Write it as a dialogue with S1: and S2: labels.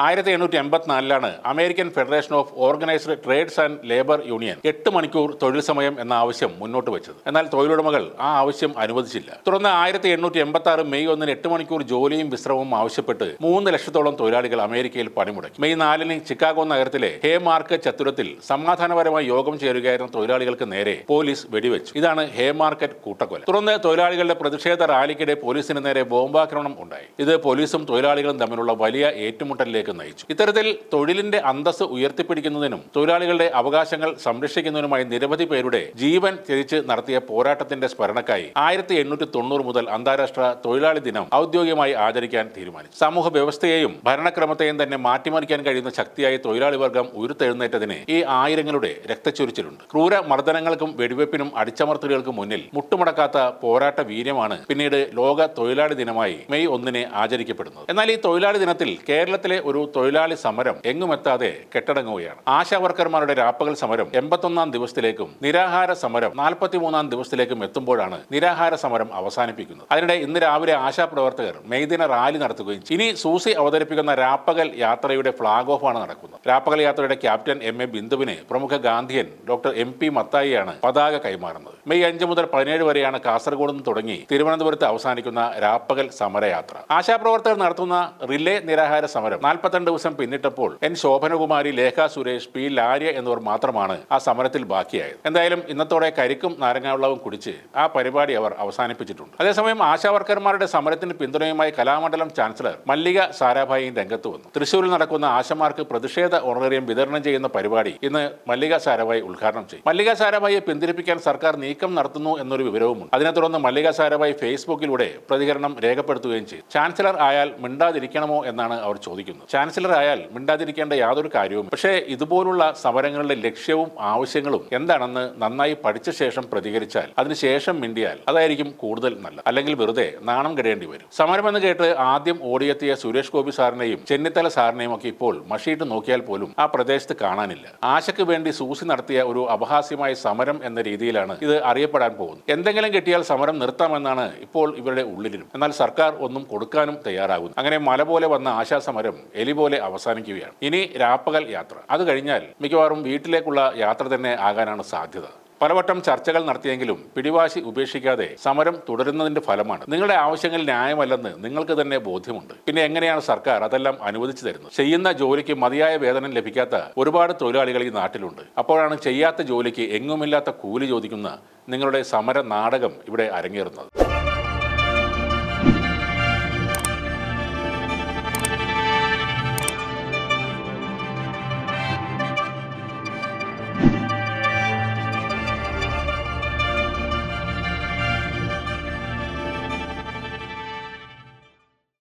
S1: ആയിരത്തി എണ്ണൂറ്റി എൺപത്തിനാലിലാണ് American Federation of Organized Trades and Labor union എട്ട് മണിക്കൂർ തൊഴിൽ സമയം എന്ന ആവശ്യം മുന്നോട്ട് വെച്ചത്. എന്നാൽ തൊഴിലുടമകൾ ആ ആവശ്യം അനുവദിച്ചില്ല. തുടർന്ന് ആയിരത്തി എണ്ണൂറ്റി എൺപത്തി ആറ് മെയ് ഒന്നിന് എട്ട് മണിക്കൂർ ജോലിയും വിശ്രമവും ആവശ്യപ്പെട്ട് മൂന്ന് ലക്ഷത്തോളം തൊഴിലാളികൾ അമേരിക്കയിൽ പണിമുടക്കി. മെയ് നാലിന് ചിക്കാഗോ നഗരത്തിലെ ഹേ മാർക്ക് ചത്തുരത്തിൽ സമാധാനപരമായി യോഗം ചേരുകയായിരുന്ന തൊഴിലാളികൾക്ക് നേരെ പോലീസ് വെടിവെച്ചു. ഇതാണ് ഹേ മാർക്കറ്റ് കൂട്ടക്കൊല. തുടർന്ന് തൊഴിലാളികളുടെ പ്രതിഷേധ റാലിക്കിടെ പോലീസിന് നേരെ ബോംബാക്രമണം ഉണ്ടായി. ഇത് പോലീസും തൊഴിലാളികളും തമ്മിലുള്ള വലിയ ഏറ്റുമുട്ടലിലേക്ക് നയിച്ചു. ഇത്തരത്തിൽ തൊഴിലിന്റെ അന്തസ് ഉയർത്തിപ്പിടിക്കുന്നതിനും തൊഴിലാളികളുടെ അവകാശങ്ങൾ സംരക്ഷിക്കുന്നതിനുമായി നിരവധി പേരുടെ ജീവൻ ത്യജിച്ച് നടത്തിയ പോരാട്ടത്തിന്റെ സ്മരണക്കായി ആയിരത്തി എണ്ണൂറ്റി തൊണ്ണൂറ് മുതൽ അന്താരാഷ്ട്ര തൊഴിലാളി ദിനം ഔദ്യോഗികമായി ആചരിക്കാൻ തീരുമാനിച്ചു. സമൂഹ വ്യവസ്ഥയെയും ഭരണക്രമത്തെയും തന്നെ മാറ്റിമറിക്കാൻ കഴിയുന്ന ശക്തിയായി തൊഴിലാളി വർഗം ഉയർത്തെഴുന്നേറ്റതിന് ഈ ആയിരങ്ങളുടെ രക്തച്ചൊരിച്ചിലുണ്ട്. ക്രൂര മർദ്ദനങ്ങൾക്കും വെടിവെപ്പിനും അടിച്ചമർത്തലുകൾക്കും മുന്നിൽ മുട്ടുമടക്കാത്ത പോരാട്ട വീര്യമാണ് പിന്നീട് ലോക തൊഴിലാളി ദിനമായി മെയ് ഒന്നിന് ആചരിക്കപ്പെടുന്നത്. എന്നാൽ ഈ തൊഴിലാളി ദിനത്തിൽ കേരളത്തിലെ തൊഴിലാളി സമരം എങ്ങുമെത്താതെ കെട്ടടങ്ങുകയാണ്. ആശാ വർക്കർമാരുടെ രാപ്പകൽ സമരം എൺപത്തൊന്നാം ദിവസത്തിലേക്കും നിരാഹാര സമരം നാൽപ്പത്തിമൂന്നാം ദിവസത്തിലേക്കും എത്തുമ്പോഴാണ് നിരാഹാര സമരം അവസാനിപ്പിക്കുന്നത്. അതിനിടെ ഇന്ന് രാവിലെ ആശാ പ്രവർത്തകർ മെയ്ദിന റാലി നടത്തുകയും ഇനി സൂസി അവതരിപ്പിക്കുന്ന രാപ്പകൽ യാത്രയുടെ ഫ്ളാഗ് ആണ് നടക്കുന്നത്. രാപ്പകൽ യാത്രയുടെ ക്യാപ്റ്റൻ എം എ ബിന്ദുവിനെ പ്രമുഖ ഗാന്ധിയൻ ഡോക്ടർ എം പി മത്തായിയാണ് പതാക കൈമാറുന്നത്. മെയ് അഞ്ച് മുതൽ പതിനേഴ് വരെയാണ് കാസർഗോഡ് നിന്ന് തുടങ്ങി തിരുവനന്തപുരത്ത് അവസാനിക്കുന്ന രാപ്പകൽ സമരയാത്ര. ആശാപ്രവർത്തകർ നടത്തുന്ന റിലേ നിരാഹാര സമരം നാൽപ്പത്തിരണ്ട് ദിവസം പിന്നിട്ടപ്പോൾ എൻ ശോഭനകുമാരി ലേഖ സുരേഷ് പി ലാര്യ എന്നിവർ മാത്രമാണ് ആ സമരത്തിൽ ബാക്കിയായത്. എന്തായാലും ഇന്നത്തോടെ കരിക്കും നാരങ്ങാവെള്ളവും കുടിച്ച് ആ പരിപാടി അവർ അവസാനിപ്പിച്ചിട്ടുണ്ട്. അതേസമയം ആശാവർക്കർമാരുടെ സമരത്തിന് പിന്തുണയുമായി കലാമണ്ഡലം ചാൻസലർ മല്ലിക സാരാഭായിയും രംഗത്ത് വന്നു. തൃശൂരിൽ നടക്കുന്ന ആശമാർക്ക് പ്രതിഷേധ ഓണറേറിയം വിതരണം ചെയ്യുന്ന പരിപാടി ഇന്ന് മല്ലിക സാരാഭായി ഉദ്ഘാടനം ചെയ്യും. മല്ലിക സാരാഭായിയെ പിന്തിരിപ്പിക്കാൻ സർക്കാർ നീക്കം നടത്തുന്നു എന്നൊരു വിവരവുമുണ്ട്. അതിനെ തുടർന്ന് മല്ലിക സാരാഭായി ഫേസ്ബുക്കിലൂടെ പ്രതികരണം രേഖപ്പെടുത്തുകയും ചെയ്തു. ചാൻസലർ ആയാൽ മിണ്ടാതിരിക്കണമോ എന്നാണ് അവർ ചോദിക്കുന്നത്. ചാൻസലർ ആയാൽ മിണ്ടാതിരിക്കേണ്ട യാതൊരു കാര്യവും. പക്ഷേ ഇതുപോലുള്ള സമരങ്ങളുടെ ലക്ഷ്യവും ആവശ്യങ്ങളും എന്താണെന്ന് നന്നായി പഠിച്ച ശേഷം പ്രതികരിച്ചാൽ അതിനുശേഷം മിണ്ടിയാൽ അതായിരിക്കും കൂടുതൽ നല്ലത്. അല്ലെങ്കിൽ വെറുതെ നാണം കെടേണ്ടി വരും. സമരമെന്ന് കേട്ട് ആദ്യം ഓടിയെത്തിയ സുരേഷ് ഗോപി സാറിനെയും ചെന്നിത്തല സാറിനെയും ഒക്കെ ഇപ്പോൾ മഷിയിട്ട് നോക്കിയാൽ പോലും ആ പ്രദേശത്ത് കാണാനില്ല. ആശയ്ക്ക് വേണ്ടി സൂസി നടത്തിയ ഒരു അപഹാസ്യമായ സമരം എന്ന രീതിയിലാണ് ഇത് അറിയപ്പെടാൻ പോകുന്നത്. എന്തെങ്കിലും കിട്ടിയാൽ സമരം നിർത്താമെന്നാണ് ഇപ്പോൾ ഇവരുടെ ഉള്ളിലും എന്നാൽ സർക്കാർ ഒന്നും കൊടുക്കാനും തയ്യാറാകുന്നു അങ്ങനെ മല പോലെ വന്ന ആശാ സമരം എലി പോലെ അവസാനിക്കുകയാണ്. ഇനി രാപ്പകൽ യാത്ര. അത് കഴിഞ്ഞാൽ മിക്കവാറും വീട്ടിലേക്കുള്ള യാത്ര തന്നെ ആകാനാണ് സാധ്യത. പലവട്ടം ചർച്ചകൾ നടത്തിയെങ്കിലും പിടിവാശി ഉപേക്ഷിക്കാതെ സമരം തുടരുന്നതിന്റെ ഫലമാണ്. നിങ്ങളുടെ ആവശ്യങ്ങൾ ന്യായമല്ലെന്ന് നിങ്ങൾക്ക് തന്നെ ബോധ്യമുണ്ട്. പിന്നെ എങ്ങനെയാണ് സർക്കാർ അതെല്ലാം അനുവദിച്ചു തരുന്നത്? ചെയ്യുന്ന ജോലിക്ക് മതിയായ വേതനം ലഭിക്കാത്ത ഒരുപാട് തൊഴിലാളികൾ ഈ നാട്ടിലുണ്ട്. അപ്പോഴാണ് ചെയ്യാത്ത ജോലിക്ക് എങ്ങുമില്ലാത്ത കൂലി ചോദിക്കുന്ന നിങ്ങളുടെ സമര നാടകം ഇവിടെ അരങ്ങേറുന്നത്.